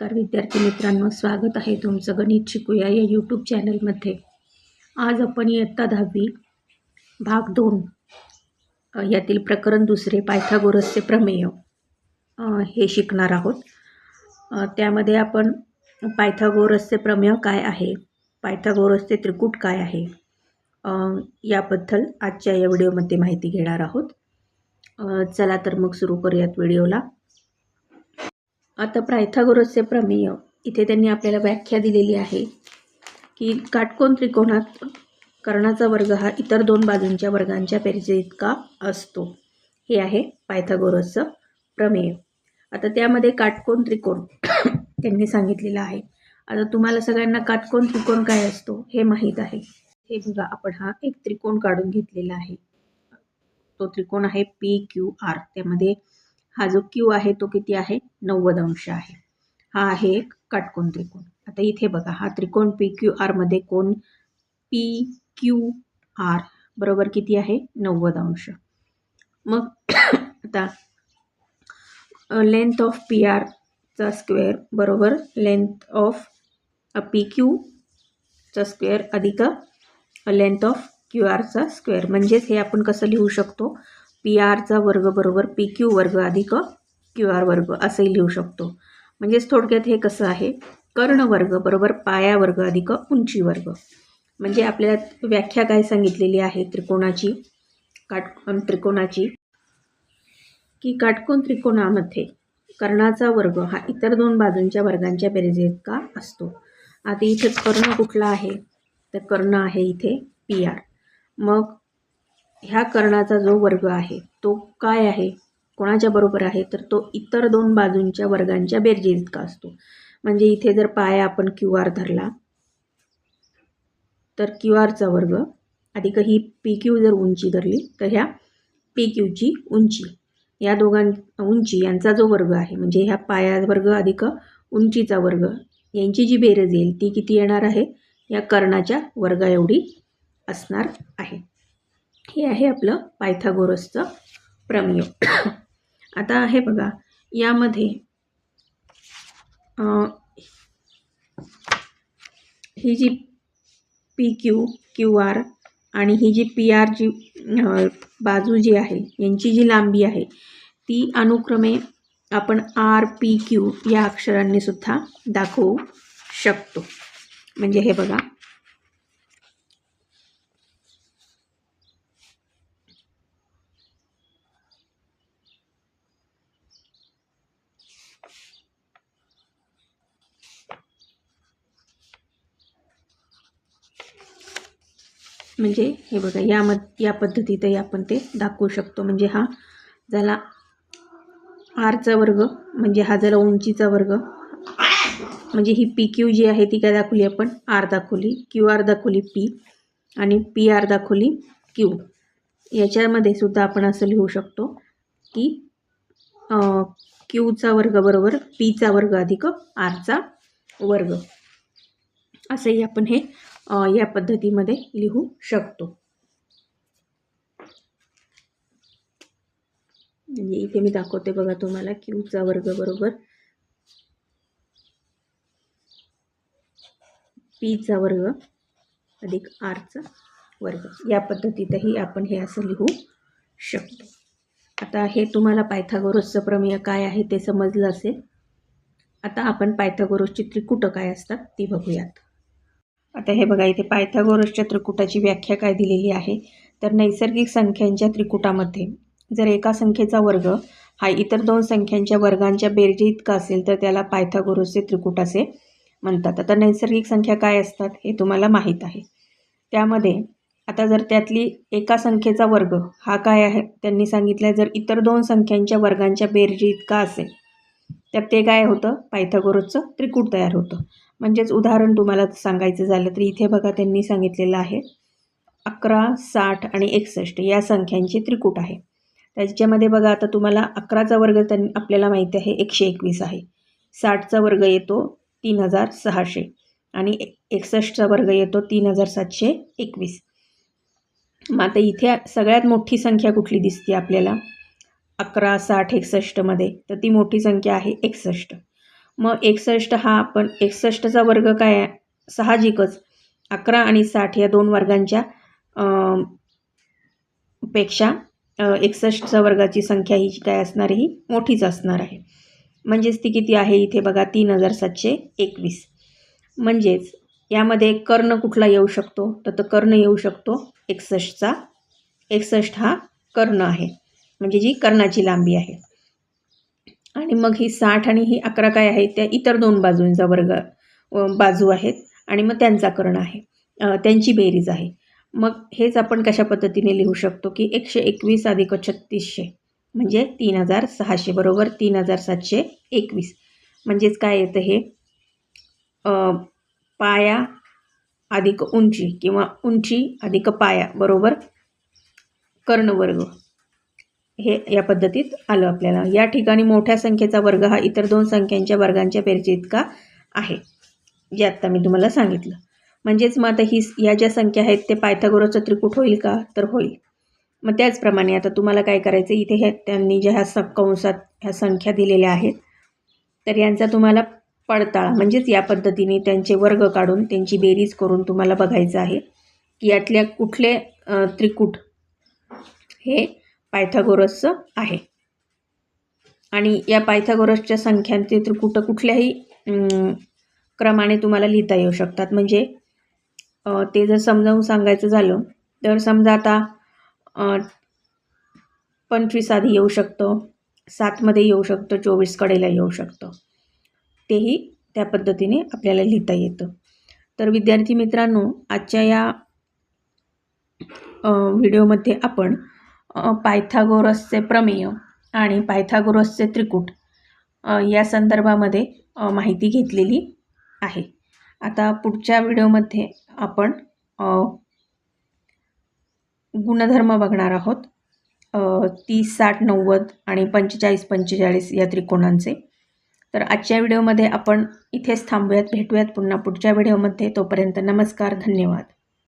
नमस्कार विद्यार्थी मित्रांनो. स्वागत आहे तुमचं गणित शिकूया या यूट्यूब चॅनलमध्ये आज आपण इयत्ता दहावी भाग दोन यातील प्रकरण दुसरे पायथागोरसचे प्रमेय हे शिकणार आहोत. त्यामध्ये आपण पायथागोरसचे प्रमेय काय आहे पायथागोरसचे त्रिकूट काय आहे याबद्दल आजच्या या व्हिडिओमध्ये माहिती घेणार आहोत. चला तर मग सुरू करूयात व्हिडिओला. आता पायथागोरसचे प्रमेय. इथे त्यांनी आपल्याला व्याख्या दिलेली आहे की काटकोन त्रिकोणात कर्णाचा वर्ग हा इतर दोन बाजूंच्या वर्गांच्या बेरजे इतका असतो. हे आहे पायथागोरसचं प्रमेय. आता त्यामध्ये काटकोन त्रिकोण त्यांनी सांगितलेलं आहे. आता तुम्हाला सगळ्यांना काटकोन त्रिकोण काय असतो हे माहीत आहे. हे बघा आपण हा एक त्रिकोण काढून घेतलेला आहे. तो त्रिकोण आहे पी क्यू आर त्यामध्ये हा जो क्यू आहे तो किती आहे? नव्वद अंश आहे. हा आहे एक काटकोन त्रिकोण. आता इथे बघा हा त्रिकोण पी क्यू आरमध्ये कोण? पी क्यू आर बरोबर किती आहे? नव्वद अंश. मग आता लेंथ ऑफ पी आरचा स्क्वेअर बरोबर लेंथ ऑफ पी क्यूचा स्क्वेअर अधिक लेंथ ऑफ क्यू आरचा स्क्वेअर म्हणजेच हे आपण कसं लिहू शकतो? पी आरचा वर्ग बरोबर पी क्यू वर्ग अधिक क्यू आर वर्ग असंही लिहू शकतो. म्हणजेच थोडक्यात हे कसं आहे? कर्ण वर्ग बरोबर पाया वर्ग अधिक उंची वर्ग. म्हणजे आपल्याला व्याख्या काय सांगितलेली आहे? त्रिकोणाची काट त्रिकोणाची. की काटकोण त्रिकोणामध्ये कर्णाचा वर्ग हा इतर दोन बाजूंच्या वर्गांच्या बेरजेइतका असतो? आता इथे कर्ण कुठला आहे? तर कर्ण आहे इथे पी आर मग ह्या कर्णाचा जो वर्ग आहे तो काय आहे? कोणाच्या बरोबर आहे? तर तो इतर दोन बाजूंच्या वर्गांच्या बेरजे इतका असतो. म्हणजे इथे जर पाया आपण क्यू आर धरला तर क्यू आरचा वर्ग अधिक ही पी क्यू जर उंची धरली तर ह्या पी क्यूची उंची या दोघां उंची यांचा जो वर्ग आहे म्हणजे ह्या पाया वर्ग अधिक उंचीचा वर्ग यांची जी बेरज येईल ती किती येणार आहे? या कर्णाच्या वर्गा एवढी असणार आहे. हे आहे आपलं पायथागोरसचं प्रमेय. आता हे बघा यामध्ये ही जी पी क्यू क्यू आर आणि ही जी पी आर जी बाजू जी आहे यांची जी लांबी आहे ती अनुक्रमे आपण आर पी क्यू या अक्षरांनी सुद्धा दाखवू शकतो. म्हणजे हे बघा म्हणजे हे बघा यामध या पद्धतीतही आपण ते दाखवू शकतो. म्हणजे हा झाला आरचा वर्ग म्हणजे हा झाला उंचीचा वर्ग. म्हणजे ही पी क्यू जी आहे ती काय दाखवली आपण? आर दाखवली. क्यू आर दाखवली पी आणि पी आर दाखवली क्यू याच्यामध्ये सुद्धा आपण असं लिहू शकतो की क्यूचा वर्ग बरोबर पीचा वर्ग अधिक आरचा वर्ग. असंही आपण हे या पद्धतीमध्ये लिहू शकतो. म्हणजे इथे मी दाखवते बघा तुम्हाला क्यूचा वर्ग बरोबर. पीचा वर्ग अधिक आरचा वर्ग. या पद्धतीतही आपण हे असं लिहू शकतो. आता हे तुम्हाला पायथागोरसचं प्रमेय काय आहे ते समजलं असेल. आता आपण पायथागोरसची त्रिकुटं काय असतात ती बघूयात. आता हे बघा इथे पायथागोरसच्या त्रिकुटाची व्याख्या काय दिलेली आहे? तर नैसर्गिक संख्यांच्या त्रिकुटामध्ये जर एका संख्येचा वर्ग हा इतर दोन संख्यांच्या वर्गांच्या बेरजे इतका असेल तर त्याला पायथागोरसचे त्रिकूट असे म्हणतात. आता नैसर्गिक संख्या काय असतात हे तुम्हाला माहीत आहे. त्यामध्ये आता जर त्यातली एका संख्येचा वर्ग हा काय आहे त्यांनी सांगितलं जर इतर दोन संख्यांच्या वर्गांच्या बेरजे इतका असेल तर ते काय होतं? पायथागोरसचं त्रिकूट तयार होतं. म्हणजेच उदाहरण तुम्हाला सांगायचं झालं तर इथे बघा त्यांनी सांगितलेलं आहे. अकरा साठ आणि एकसष्ट या संख्यांचे त्रिकूट आहे. त्याच्यामध्ये बघा आता तुम्हाला अकराचा वर्ग त्यां आपल्याला माहिती आहे एकशे एकवीस आहे. साठचा वर्ग येतो तीन हजार सहाशे आणि एकसष्टचा वर्ग येतो तीन हजार सातशे एकवीस. मग आता इथे सगळ्यात मोठी संख्या कुठली दिसते आपल्याला? अकरा साठ एकसष्टमध्ये. तर ती मोठी संख्या आहे एकसष्ट. मग एकसष्ट हा आपण एकसष्टचा वर्ग काय साहजिकच. अकरा आणि साठ या दोन वर्गांच्या पेक्षा एकसष्टचा वर्गाची संख्या ही काय असणार ही मोठीच असणार आहे. म्हणजेच ती किती आहे? इथे बघा तीन हजार सातशे एकवीस. म्हणजेच यामध्ये कर्ण कुठला येऊ शकतो? तर तो कर्ण येऊ शकतो एकसष्टचा. एकसष्ट हा कर्ण आहे. म्हणजे जी कर्णाची लांबी आहे. आणि मग ही साठ आणि ही अकरा काय आहे त्या इतर दोन बाजूंचा वर्ग बाजू आहेत आणि मग त्यांचा कर्ण आहे. त्यांची बेरीज आहे. मग हेच आपण कशा पद्धतीने लिहू शकतो की एकशे एकवीस अधिक छत्तीसशे म्हणजे तीन हजार सहाशे बरोबर तीन हजार सातशे एकवीस. म्हणजेच काय येतं हे? पाया अधिक उंची किंवा उंची अधिक पाया बरोबर कर्णवर्ग हे या पद्धतीत आलं आपल्याला. या ठिकाणी मोठ्या संख्येचा वर्ग हा इतर दोन संख्यांच्या वर्गांच्या बेरजे इतका आहे जे आत्ता मी तुम्हाला सांगितलं. म्हणजेच मग आता ही या ज्या संख्या आहेत ते पायथागोरसचं त्रिकूट होईल का? तर होईल. मग त्याचप्रमाणे आता तुम्हाला काय करायचं इथे ह्या त्यांनी ज्या ह्या स कंसात ह्या संख्या दिलेल्या आहेत तर यांचा तुम्हाला पडताळा म्हणजेच या पद्धतीने त्यांचे वर्ग काढून त्यांची बेरीज करून तुम्हाला बघायचं आहे की यातल्या कुठले त्रिकूट हे पायथागोरसचं आहे. आणि या पायथागोरसच्या संख्यांचे त्रिकूट कुठल्याही क्रमाने तुम्हाला लिहिता येऊ शकतात. म्हणजे ते जर समजावून सांगायचं झालं तर समजा आता पंचवीस आधी येऊ शकतं सातमध्ये येऊ शकतं चोवीस कडेला येऊ शकतं. तेही त्या पद्धतीने आपल्याला लिहिता येतं. तर विद्यार्थी मित्रांनो आजच्या या व्हिडिओमध्ये आपण पायथागोरसचे प्रमेय आणि पायथागोरसचे त्रिकूट या संदर्भामध्ये माहिती घेतलेली आहे. आता पुढच्या व्हिडिओमध्ये आपण गुणधर्म बघणार आहोत. तीस साठ नव्वद आणि पंचेचाळीस पंचेचाळीस या त्रिकोणांचे. तर आजच्या व्हिडिओमध्ये आपण इथेच थांबूयात भेटूयात पुन्हा पुढच्या व्हिडिओमध्ये. तोपर्यंत नमस्कार धन्यवाद.